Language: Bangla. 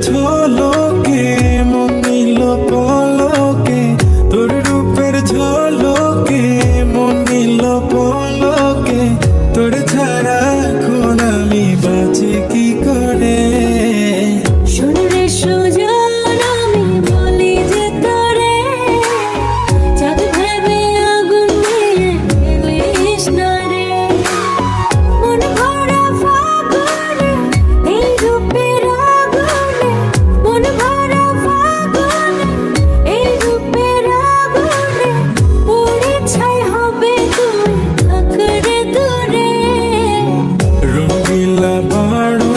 ঝলকে মনিল পলকে। তোর রূপের ঝলকে মনিল পলকে। তোর ছাড়া এখন আমি ಬಾಳು